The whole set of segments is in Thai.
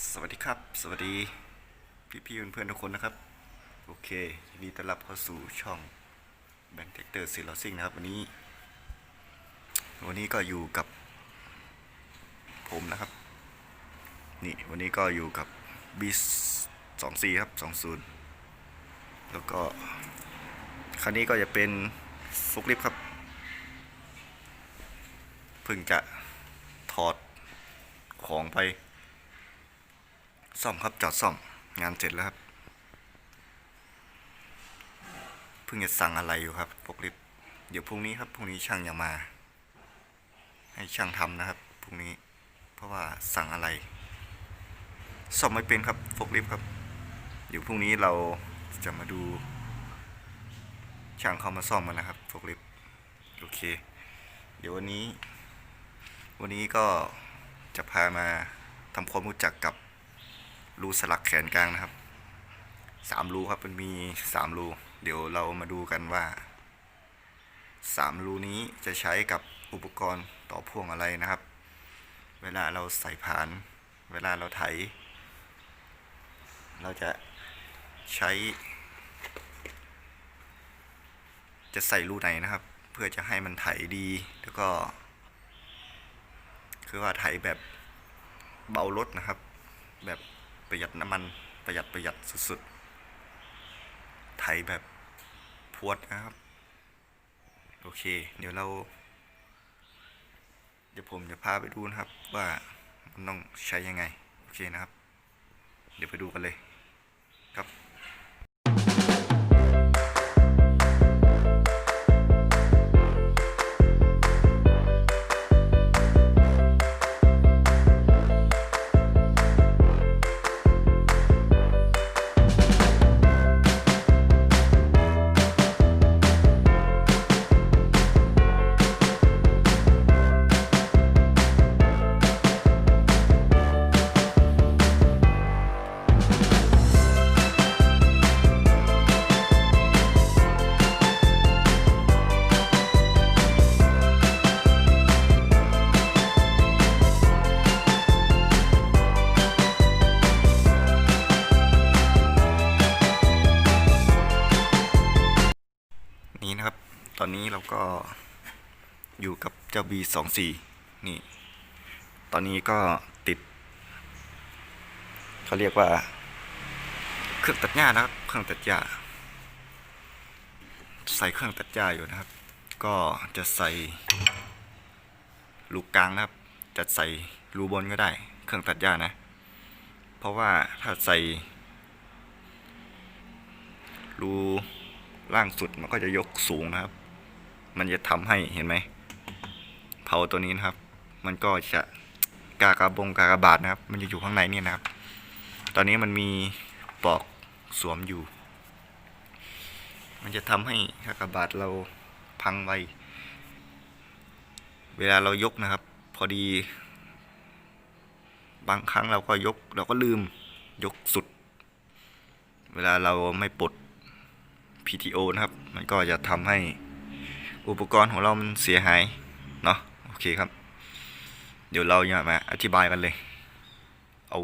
สวัสดีครับ สวัสดีพี่ๆเพื่อนๆทุกคนนะครับ โอเคยินดีต้อนรับเข้าสู่ช่องแบงค์เทคเตอร์ซีลอซิงนะครับ วันนี้ วันนี้ก็อยู่กับผมนะครับ นี่วันนี้ก็อยู่กับบีสองสี่ครับสองศูนย์แล้วก็คันนี้ก็จะเป็นฟุกลิฟครับเพิ่งจะถอดของไป ซ่อมครับจอดซ่อมงานเสร็จแล้วครับ เพิ่งจะสั่งอะไรอยู่ครับพวกลิฟเดี๋ยวพรุ่งนี้ครับพรุ่งนี้ช่างยังมา ให้ช่างทำนะครับพรุ่งนี้ เพราะว่าสั่งอะไรซ่อมไม่เป็นครับพวกลิฟครับเดี๋ยวพรุ่งนี้เราจะมาดู ช่างเขามาซ่อมมันนะครับพวกลิฟโอเค เดี๋ยววันนี้ วันนี้ก็จะพามาทำความรู้จักกับ รูสลักแขนกลางนะครับสามรูครับมันมีสามรูเดี๋ยวเรามาดูกันว่าสามรูนี้จะใช้กับอุปกรณ์ต่อพ่วงอะไรนะครับ เวลาเราใส่ผาน เวลาเราไถ เราจะใช้ จะใส่รูไหนนะครับ เพื่อจะให้มันไถดีแล้วก็ คือว่าไถแบบเบารถนะครับ แบบ ประหยัดน้ำมันประหยัดประหยัดสุดๆ ไถแบบพวดนะครับ โอเค เดี๋ยวเรา เดี๋ยวผมจะพาไปดูนะครับว่ามันต้องใช้ยังไง โอเคนะครับ เดี๋ยวไปดูกันเลย เจ้า B สองสี่นี่ ตอนนี้ก็ติดเขาเรียกว่า เครื่องตัดหญ้านะครับ เครื่องตัดหญ้า ใส่เครื่องตัดหญ้าอยู่นะครับ ก็จะใส่ลูกกลางนะครับ จะใส่รูบนก็ได้ เครื่องตัดหญ้านะ เพราะว่าถ้าใส่รูล่างสุดมันก็จะยกสูงนะครับ มันจะทำให้เห็นไหม เผาตัวนี้นะครับ มันก็จะกากระบงกากระบาดนะครับ มันจะอยู่ข้างในเนี่ยนะครับ ตอนนี้มันมีปลอกสวมอยู่ มันจะทำให้กากระบาทเราพังไว เวลาเรายกนะครับ พอดี บางครั้งเราก็ยก เราก็ลืมยกสุด เวลาเราไม่ปลด PTO นะครับ มันก็จะทำให้อุปกรณ์ของเรามันเสียหาย เนาะ เคครับ เดี๋ยวเราจะมาอธิบายกันเลย เอา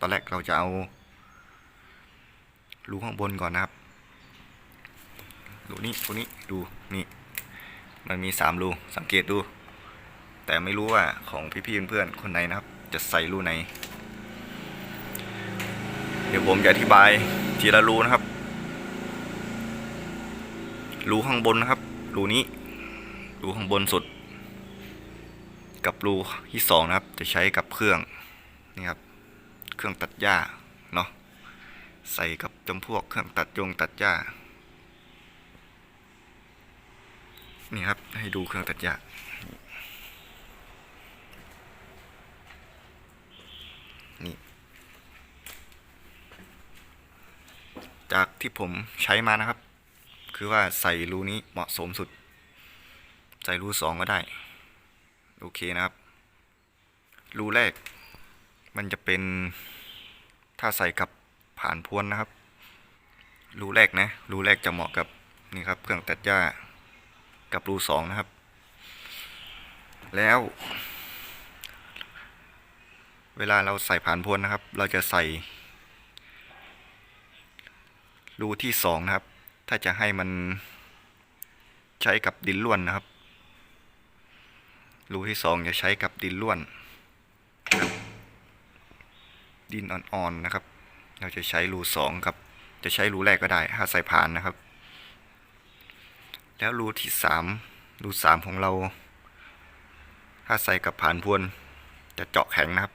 ตอนแรกเราจะเอารูข้างบนก่อนนะครับรูนี้รูนี้ดูนี่ มันมีสามรูสังเกตดู แต่ไม่รู้ว่าของพี่ๆเพื่อนๆคนไหนนะครับ จะใส่รูไหน เดี๋ยวผมจะอธิบายทีละรูนะครับรูข้างบนนะครับรูนี้รูข้างบนสุด กับรูที่สองนะครับ จะใช้กับเครื่องนี่ครับ เครื่องตัดหญ้าเนาะใส่กับจำพวกเครื่องตัดยงตัดหญ้านี่ครับ ให้ดูเครื่องตัดหญ้านี่ จากที่ผมใช้มานะครับ คือว่าใส่รูนี้เหมาะสมสุด ใส่รูสองก็ได้ โอเคนะครับ รูแรก มันจะเป็นถ้าใส่กับผ่านพวนนะครับ รูแรกนะรูแรกจะเหมาะกับนี่ครับเครื่องตัดหญ้ากับรูสองนะครับ แล้ว เวลาเราใส่ผ่านพวนนะครับ เราจะใส่ รูที่สองนะครับ ถ้าจะให้มันใช้กับดินล้วนนะครับ รูที่สองจะใช้กับดินล้วน ดินอ่อนๆนะครับ เราจะใช้รูสองกับ จะใช้รูแรกก็ได้ถ้าใส่ผ่านนะครับ แล้วรูที่สามรูสามของเรา ถ้าใส่กับผ่านพวน จะเจาะแข็งนะครับ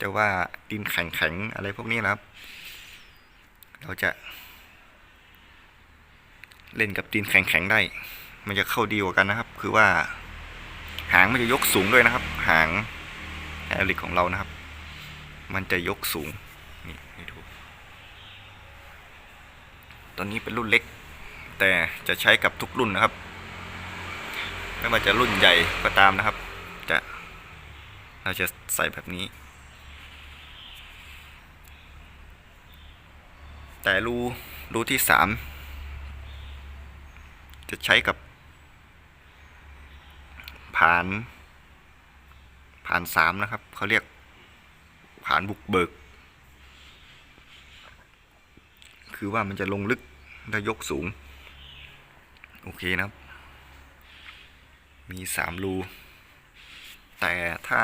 จะว่าดินแข็งๆอะไรพวกนี้นะครับ เราจะ เล่นกับดินแข็งๆได้ มันจะเข้าดีกว่ากันนะครับ คือว่า หางมันจะยกสูงด้วยนะครับ หางแอริกของเรานะครับ มันจะยกสูงนี่ให้ดูตอนนี้เป็นรุ่นเล็ก แต่จะใช้กับทุกรุ่นนะครับ ไม่ว่าจะรุ่นใหญ่ก็ตามนะครับ จะเราจะใส่แบบนี้ แต่รูรูที่สามจะใช้กับ ผ่าน ผ่านสามนะครับเขาเรียกผ่านบุกเบิก คือว่ามันจะลงลึกและยกสูง โอเคนะครับ มีสามรู แต่ถ้า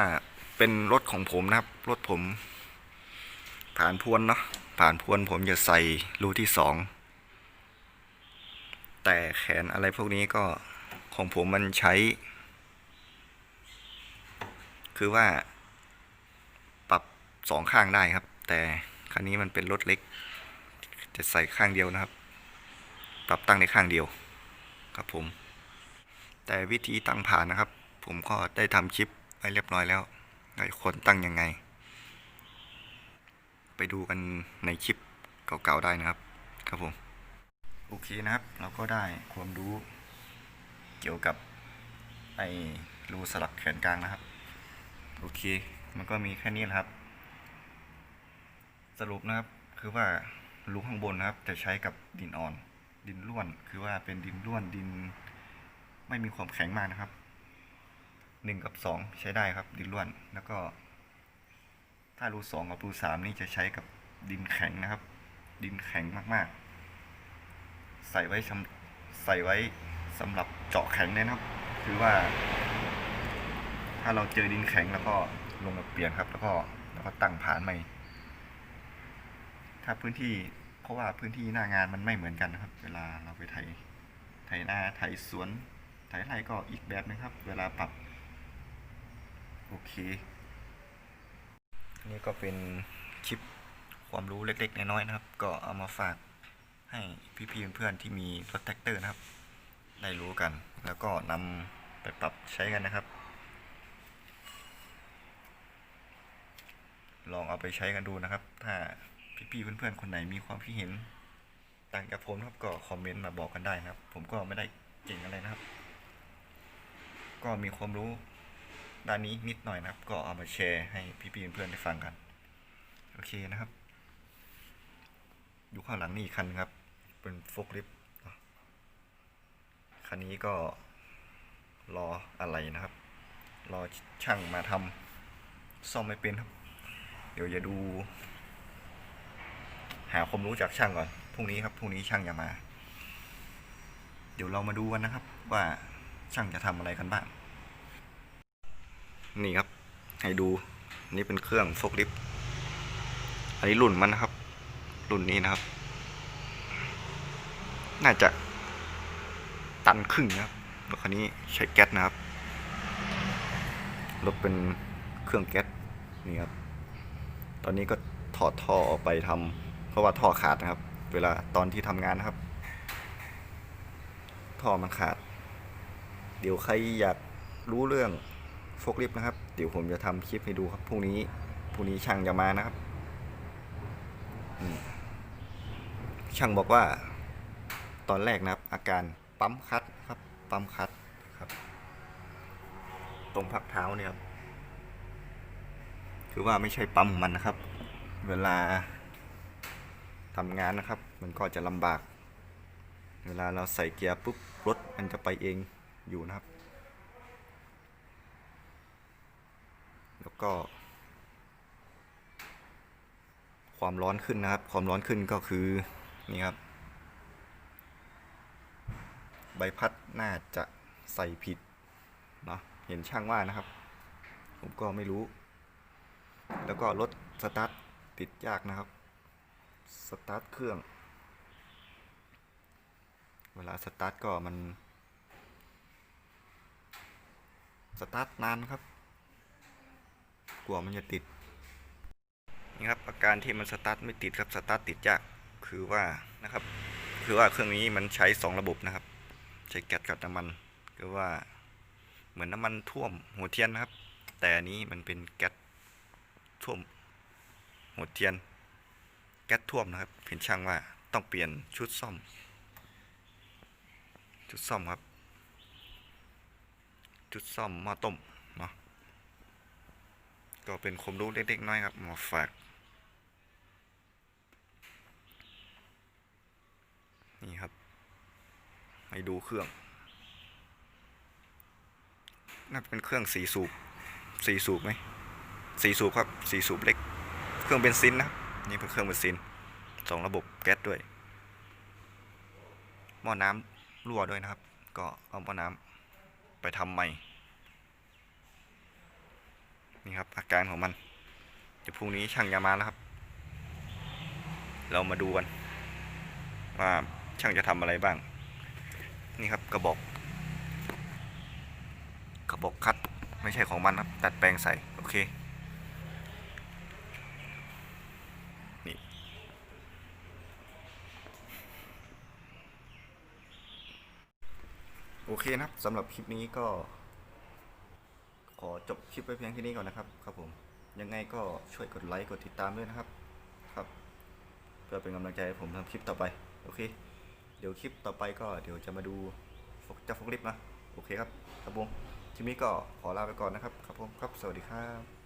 เป็นรถของผมนะครับ รถผม ผ่านพวนเนาะผ่านพวนผมจะใส่รูที่สองแต่แขนอะไรพวกนี้ก็ของผมมันใช้ คือว่า ปรับสองข้างได้ครับ แต่คันนี้มันเป็นรถเล็ก จะใส่ข้างเดียวนะครับ ปรับตั้งในข้างเดียวครับผม แต่วิธีตั้งผ่านนะครับ ผมก็ได้ทำคลิปไว้เรียบร้อยแล้วไอ้คนตั้งยังไง ไปดูกันในคลิปเก่าๆได้นะครับ ครับผม โอเคนะครับ เราก็ได้ความรู้เกี่ยวกับไอ้รูสลักแขนกลางนะครับ โอเค มันก็มีแค่นี้แหละครับ สรุปนะครับ คือว่ารูข้างบนนะครับ จะใช้กับดินอ่อน ดินร่วน คือว่าเป็นดินร่วน ดิน ไม่มีความแข็งมากนะครับ หนึ่งกับสองใช้ได้ครับ ดินร่วน แล้วก็ ถ้ารูสองกับรูสามนี่จะใช้กับดินแข็งนะครับ ดินแข็งมากๆ ใส่ไว้สำใส่ไว้สำหรับเจาะแข็งเลยนะครับ คือว่า ถ้าเราเจอดินแข็งแล้วก็ลงมาเปลี่ยนครับ แล้วก็แล้วก็ตั้งผานใหม่ ถ้าพื้นที่เพราะว่าพื้นที่หน้างานมันไม่เหมือนกันนะครับ เวลาเราไปไถไถนาไถสวนไถไร่ก็อีกแบบนึงครับ เวลาปรับ โอเค นี่ก็เป็นคลิปความรู้เล็ก ๆ น้อยๆนะครับ ก็เอามาฝากให้พี่ๆเพื่อนๆที่มีรถแท็กเตอร์นะครับ ได้รู้กัน แล้วก็นำไปปรับใช้กันนะครับ ลองเอาไปใช้กันดูนะครับ ถ้าพี่ๆเพื่อนๆคนไหนมีความคิดเห็นต่างจากผมนะครับก็คอมเมนต์มาบอกกันได้นะครับ ผมก็ไม่ได้เก่งอะไรนะครับ ก็มีความรู้ด้านนี้นิดหน่อยนะครับ ก็เอามาแชร์ให้พี่ๆเพื่อนๆได้ฟังกัน โอเคนะครับ อยู่ข้างหลังนี่อีกคันครับ เป็นโฟกลิฟต์คันนี้ก็รออะไรนะครับ รอช่างมาทำซ่อมไม่เป็นครับ เดี๋ยวจะดู หาความรู้จากช่างก่อนพรุ่งนี้ครับพรุ่งนี้ช่างจะมา เดี๋ยวเรามาดูกันนะครับ ว่าช่างจะทำอะไรกันบ้าง นี่ครับ ให้ดูนี่เป็นเครื่องโฟกลิฟอันนี้รุ่นมันนะครับ รุ่นนี้นะครับ น่าจะตันครึ่งนะครับรถคันนี้ใช้แก๊สนะครับรถเป็นเครื่องแก๊สนี่ครับ ตอนนี้ก็ถอดท่อออกไปทำเพราะว่าท่อขาดนะครับ เวลาตอนที่ทำงานนะครับ ท่อมันขาด เดี๋ยวใครอยากรู้เรื่องโฟกลิฟนะครับ เดี๋ยวผมจะทำคลิปให้ดูครับพรุ่งนี้พรุ่งนี้ช่างจะมานะครับช่างบอกว่า ตอนแรกนะครับ อาการปั๊มคัดครับ ปั๊มคัดครับ ตรงพักเท้าเนี่ยครับ คือว่าไม่ใช่ปั๊มของมันนะครับ เวลาทำงานนะครับ มันก็จะลำบาก เวลาเราใส่เกียร์ปุ๊บรถมันจะไปเองอยู่นะครับ แล้วก็ ความร้อนขึ้นนะครับ ความร้อนขึ้นก็คือนี่ครับ ใบพัดน่าจะใส่ผิดเนาะเห็นช่างว่านะครับ ผมก็ไม่รู้ แล้วก็รถสตาร์ทติดยากนะครับ สตาร์ทเครื่อง เวลาสตาร์ทก็มัน สตาร์ทนานครับ กลัวมันจะติด นี่ครับอาการที่มันสตาร์ทไม่ติดครับ สตาร์ทติดยาก คือว่านะครับ คือว่าเครื่องนี้มันใช้สองระบบนะครับ ใช้แก๊สกับน้ำมัน คือว่าเหมือนน้ำมันท่วมหัวเทียนนะครับ แต่อันนี้มันเป็นแก๊ส ท่วมหัวเทียน แก๊สท่วมนะครับเห็นช่างว่าต้องเปลี่ยนชุดซ่อม ชุดซ่อมครับ ชุดซ่อมหม้อต้มเนาะก็เป็นความรู้เล็กๆน้อยครับมาฝากนี่ครับ ให้ดูเครื่องน่าเป็นเครื่องสีสูบสีสูบไหม สีสูบครับสีสูบเล็ก เครื่องเบนซินนะนี่เป็นเครื่องเบนซินสองระบบแก๊สด้วย หม้อน้ำรั่วด้วยนะครับ ก็เอาหม้อน้ำไปทำใหม่ นี่ครับอาการของมันเดี๋ยวพรุ่งนี้ช่างยามาแล้วครับ เรามาดูกันว่าช่างจะทำอะไรบ้าง นี่ครับกระบอกกระบอกคัดไม่ใช่ของมันครับ ตัดแปลงใส่ โอเค โอเคนะครับสำหรับคลิปนี้ก็ ขอจบคลิปไว้เพียงแค่นี้ก่อนนะครับ ครับผม ยังไงก็ช่วยกดไลค์กดติดตามด้วยนะครับ ครับ เพื่อเป็นกำลังใจให้ผมทำคลิปต่อไป โอเค เดี๋ยวคลิปต่อไปก็เดี๋ยวจะมาดูเจ้าฟกลิฟนะ โอเคครับ ครับผมทีนี้ก็ขอลาไปก่อนนะครับ ครับผม ครับ สวัสดีครับ